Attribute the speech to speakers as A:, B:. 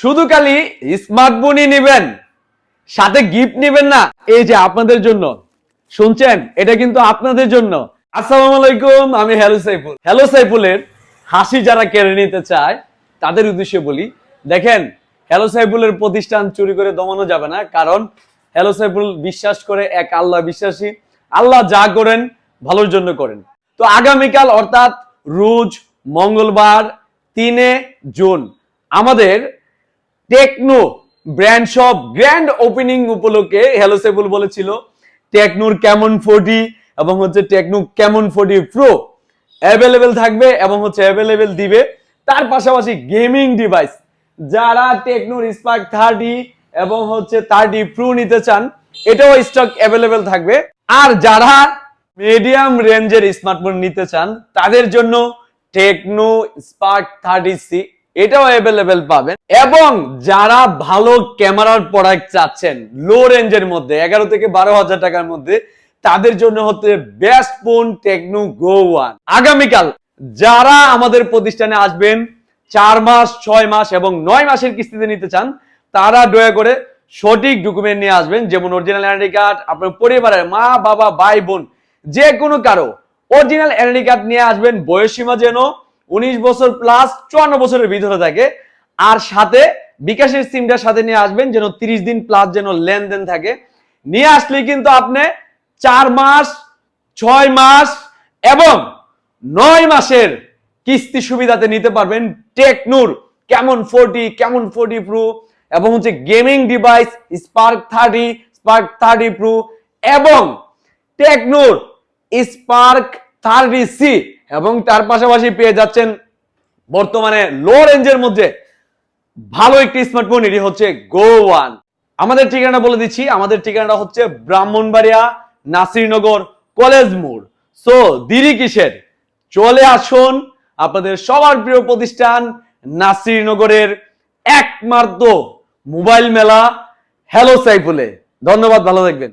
A: শুধু খালি স্মার্টফোনই নেবেন, সাথে গিফট নেবেন না। এই যে আপনাদের জন্য, শুনছেন? এটা কিন্তু আপনাদের জন্য। আসসালামু আলাইকুম, আমি হ্যালো সাইফুল হ্যালো সাইফুলের হাসি যারা কেড়ে নিতে চায়, তাদের উদ্দেশ্যে বলি, দেখেন হ্যালো সাইফুলের প্রতিষ্ঠান চুরি করে দমানো যাবে না, কারণ হ্যালো সাইফুল বিশ্বাস করে এক আল্লাহ বিশ্বাসী। আল্লাহ যা করেন, ভালোর জন্য করেন। তো আগামীকাল, অর্থাৎ রোজ মঙ্গলবার, তিনে জুন, আমাদের Tecno brand shop grand opening উপলক্ষে হ্যালো সেবুল বলেছিল টেকনোর কেমন ফোর্টি এবং হচ্ছে টেকনো কেমন ফোর্টি প্রো অ্যাভেলেবেল থাকবে এবং হচ্ছে অ্যাভেলেবেল দিবে। তার পাশাপাশি গেমিং ডিভাইস যারা টেকনোর স্পার্ক থার্টি এবং হচ্ছে থার্টি প্রো নিতে চান, এটাও স্টক অ্যাভেলেবেল থাকবে। আর যারা মিডিয়াম রেঞ্জের স্মার্টফোন নিতে চান, তাদের জন্য টেকনো স্পার্ক থার্টি সি এটাও অ্যাভেলেবেল পাবেন। এবং যারা ভালো ক্যামেরার প্রোডাক্ট চাচ্ছেন লো রেঞ্জের মধ্যে, এগারো থেকে বারো হাজার টাকার মধ্যে, তাদের জন্য হচ্ছে best phone Tecno Go one আগামীকাল যারা আমাদের প্রতিষ্ঠানে আসবেন, চার মাস, ছয় মাস এবং নয় মাসের কিস্তিতে নিতে চান, তারা দয়া করে সঠিক ডকুমেন্ট নিয়ে আসবেন, যেমন অরিজিনাল আইডি কার্ড আপনার পরিবারের মা, বাবা, ভাই, বোন, যে কোনো কারও। অরিজিনাল আইডি কার্ড নিয়ে আসবেন বয়সীমা যেন উনিশ বছর প্লাস চুয়ান্ন বছরের ভিতরে থাকে। আর সাথে বিকাশের সিমটা সাথে নিয়ে আসবেন, যেন তিরিশ দিন প্লাস যেন লেনদেন থাকে। নিয়ে আসলে কিন্তু আপনি চার মাস, ছয় মাস এবং নয় মাসের কিস্তি সুবিধাতে নিতে পারবেন টেকনুর। কেমন ফোরটি কেমন ফোরটি প্রো এবং হচ্ছে gaming device, Spark thirty Spark thirty pro এবং টেকনুর, স্পার্ক থার্টি সি। এবং তার পাশাপাশি পেয়ে যাচ্ছেন বর্তমানে লো রেঞ্জের মধ্যে ভালো একটি স্মার্টফোন এটি হচ্ছে গো ওয়ান আমাদের ঠিকানা বলে দিচ্ছি। আমাদের ঠিকানাটা হচ্ছে ব্রাহ্মণবাড়িয়া নাসিরনগর কলেজ মোড়। সো দিরি কিসের? চলে আসুন আপনাদের সবার প্রিয় প্রতিষ্ঠান নাসিরনগরের একমাত্র মোবাইল মেলা হ্যালো সাইফুলে ধন্যবাদ, ভালো থাকবেন।